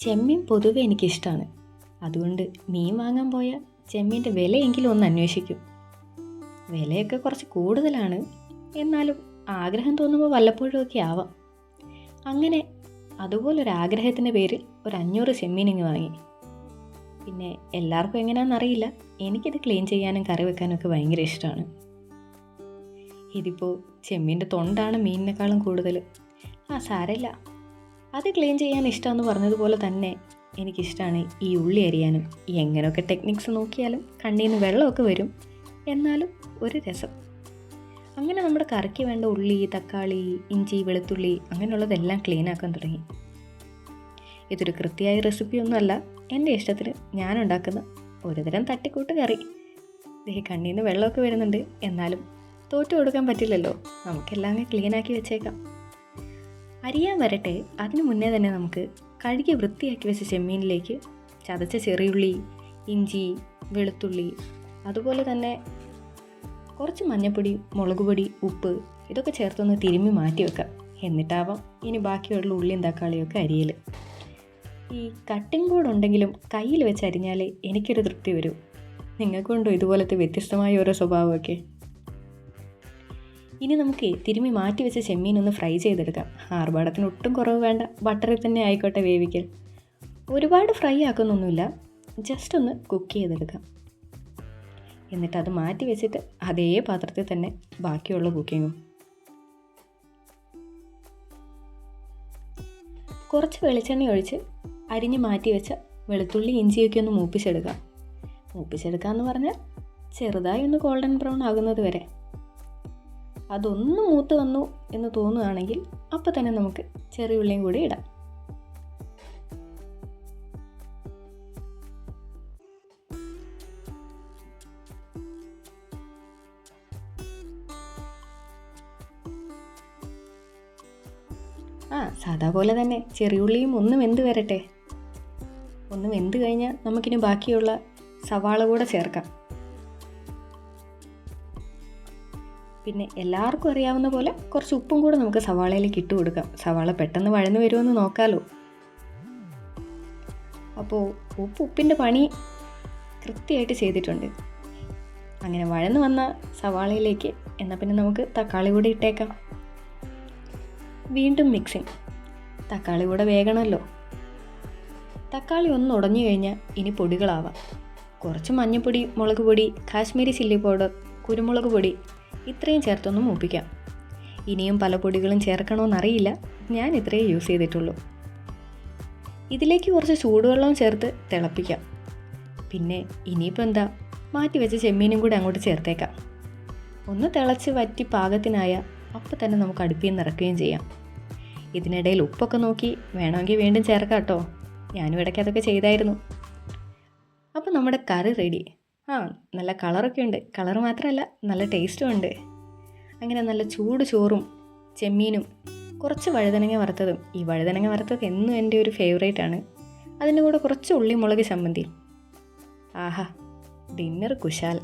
ചെമ്മീൻ പൊതുവെ എനിക്കിഷ്ടമാണ് അതുകൊണ്ട് മീൻ വാങ്ങാൻ പോയ ചെമ്മീന്റെ വിലയെങ്കിലും ഒന്ന് അന്വേഷിക്കും. വിലയൊക്കെ കുറച്ച് കൂടുതലാണ്. എന്നാലും ആഗ്രഹം തോന്നുമ്പോൾ വല്ലപ്പോഴുമൊക്കെ ആവാം. അങ്ങനെ അതുപോലൊരു ആഗ്രഹത്തിന്റെ പേരിൽ ഒരു അഞ്ഞൂറ് ചെമ്മീൻ ഇങ്ങ് വാങ്ങി. പിന്നെ എല്ലാവർക്കും എങ്ങനെയാണെന്നറിയില്ല എനിക്കിത് ക്ലീൻ ചെയ്യാനും കറി വെക്കാനും ഒക്കെ ഭയങ്കര ഇഷ്ടമാണ് ഇതിപ്പോൾ ചെമ്മീന്റെ തൊണ്ടാണ് മീനിനേക്കാളും കൂടുതൽ ആ സാരമില്ല അത് ക്ലീൻ ചെയ്യാൻ ഇഷ്ടമെന്ന് പറഞ്ഞതുപോലെ തന്നെ എനിക്കിഷ്ടമാണ് ഈ ഉള്ളി അരിയാനും. ഈ എങ്ങനെയൊക്കെ ടെക്നിക്സ് നോക്കിയാലും കണ്ണിൽ നിന്ന് വെള്ളമൊക്കെ വരും. എന്നാലും ഒരു രസം. അങ്ങനെ നമ്മുടെ കറിക്ക് വേണ്ട ഉള്ളി തക്കാളി ഇഞ്ചി വെളുത്തുള്ളി അങ്ങനെയുള്ളതെല്ലാം ക്ലീൻ ആക്കാൻ തുടങ്ങി. ഇതൊരു കൃത്യമായ റെസിപ്പിയൊന്നുമല്ല എന്റെ ഇഷ്ടത്തിന് ഞാൻ ഉണ്ടാക്കുന്ന ഒരുതരം തട്ടിക്കൂട്ട് കറി. ദേ കണ്ണിൽ നിന്ന് വെള്ളമൊക്കെ വരുന്നുണ്ട്. എന്നാലും തോറ്റു കൊടുക്കാൻ പറ്റില്ലല്ലോ. നമുക്കെല്ലാം ക്ലീനാക്കി വെച്ചേക്കാം. അരിയാൻ വരട്ടെ. അതിനു മുന്നേ തന്നെ നമുക്ക് കഴുകി വൃത്തിയാക്കി വെച്ച ചെമ്മീനിലേക്ക് ചതച്ച ചെറിയുള്ളി ഇഞ്ചി വെളുത്തുള്ളി അതുപോലെ തന്നെ കുറച്ച് മഞ്ഞൾപ്പൊടി മുളക് പൊടി ഉപ്പ് ഇതൊക്കെ ചേർത്തൊന്ന് തിരുമ്മി മാറ്റി വെക്കാം. എന്നിട്ടാവാം ഇനി ബാക്കിയുള്ള ഉള്ളിയും തക്കാളിയൊക്കെ അരിയൽ ഈ കട്ടിംഗ് ബോർഡ് ഉണ്ടെങ്കിലും കയ്യിൽ വെച്ച് അരിഞ്ഞാലേ എനിക്കൊരു തൃപ്തി വരൂ. നിങ്ങൾക്കുണ്ടോ ഇതുപോലത്തെ വ്യത്യസ്തമായ ഓരോ സ്വഭാവമൊക്കെ? ഇനി നമുക്ക് തിരുമ്മി മാറ്റി വെച്ച ചെമ്മീൻ ഒന്ന് ഫ്രൈ ചെയ്തെടുക്കാം. ആർഭാടത്തിന് ഒട്ടും കുറവ് വേണ്ട. ബട്ടറിൽ തന്നെ ആയിക്കോട്ടെ വേവിക്കൽ. ഒരുപാട് ഫ്രൈ ആക്കുന്നൊന്നുമില്ല. ജസ്റ്റ് ഒന്ന് കുക്ക് ചെയ്തെടുക്കാം. എന്നിട്ട് അത് മാറ്റി വെച്ചിട്ട് അതേ പാത്രത്തിൽ തന്നെ ബാക്കിയുള്ള കുക്കിങ്ങും. കുറച്ച് വെളിച്ചെണ്ണ ഒഴിച്ച് അരിഞ്ഞ് മാറ്റി വെച്ച വെളുത്തുള്ളി ഇഞ്ചിയൊക്കെ ഒന്ന് മൂപ്പിച്ചെടുക്കാം. മൂപ്പിച്ചെടുക്കുക എന്ന് പറഞ്ഞാൽ ചെറുതായി ഒന്ന് ഗോൾഡൻ ബ്രൗൺ ആകുന്നത് വരെ. അതൊന്ന് മൂത്ത് വന്നു എന്ന് തോന്നുകയാണെങ്കിൽ അപ്പോൾ തന്നെ നമുക്ക് ചെറിയ ഉള്ളിയും കൂടി ഇടാം. ആ സാധാ പോലെ തന്നെ ചെറിയുള്ളിയും ഒന്ന് വെന്ത് വരട്ടെ. ഒന്ന് വെന്ത് കഴിഞ്ഞാൽ നമുക്കിനി ബാക്കിയുള്ള സവാള കൂടെ ചേർക്കാം. പിന്നെ എല്ലാവർക്കും അറിയാവുന്ന പോലെ കുറച്ച് ഉപ്പും കൂടെ നമുക്ക് സവാളയിലേക്ക് ഇട്ട് കൊടുക്കാം. സവാള പെട്ടെന്ന് വഴന്ന് വരുമെന്ന് നോക്കാമല്ലോ അപ്പോൾ ഉപ്പ് ഉപ്പിന്റെ പണി കൃത്യമായിട്ട് ചെയ്തിട്ടുണ്ട്. അങ്ങനെ വഴന്നു വന്ന സവാളയിലേക്ക് എന്നാൽ പിന്നെ നമുക്ക് തക്കാളി കൂടെ ഇട്ടേക്കാം. വീണ്ടും മിക്സിങ് തക്കാളി കൂടെ വേകണമല്ലോ തക്കാളി ഒന്ന് ഉടഞ്ഞു കഴിഞ്ഞാൽ ഇനി പൊടികളാവാം. കുറച്ച് മഞ്ഞൾപ്പൊടി മുളക് പൊടി കാശ്മീരി ചില്ലി പൗഡർ കുരുമുളക് പൊടി ഇത്രയും ചേർത്തൊന്ന് മൂപ്പിക്കാം. ഇനിയും പല പൊടികളും ചേർക്കണമെന്നറിയില്ല ഞാൻ ഇത്രയേ യൂസ് ചെയ്തിട്ടുള്ളൂ. ഇതിലേക്ക് കുറച്ച് ചൂടുവെള്ളം ചേർത്ത് തിളപ്പിക്കാം. പിന്നെ ഇനിയിപ്പോൾ എന്താ? മാറ്റി വെച്ച ചെമ്മീനും കൂടി അങ്ങോട്ട് ചേർത്തേക്കാം. ഒന്ന് തിളച്ച് വറ്റി പാകത്തിനായ അപ്പോൾ തന്നെ നമുക്ക് അടുപ്പിൽ നിന്ന് ഇറക്കുകയും ചെയ്യാം. ഇതിനിടയിൽ ഉപ്പൊക്കെ നോക്കി വേണമെങ്കിൽ വീണ്ടും ചേർക്കാം കേട്ടോ. ഞാനും ഇടയ്ക്ക് അതൊക്കെ ചെയ്തായിരുന്നു. അപ്പോൾ നമ്മുടെ കറി റെഡി ആ നല്ല കളറൊക്കെ ഉണ്ട്. കളർ മാത്രമല്ല നല്ല ടേസ്റ്റും ഉണ്ട്. അങ്ങനെ നല്ല ചൂട് ചോറും ചെമ്മീനും കുറച്ച് വഴുതനങ്ങ വറുത്തതും. ഈ വഴുതനങ്ങ വറുത്തത് എന്നും എന്റെ ഒരു ഫേവറേറ്റ് ആണ്. അതിന്റെ കൂടെ കുറച്ച് ഉള്ളിമുളക് ചമ്മന്തി ആഹാ ഡിന്നർ കുശാൽ.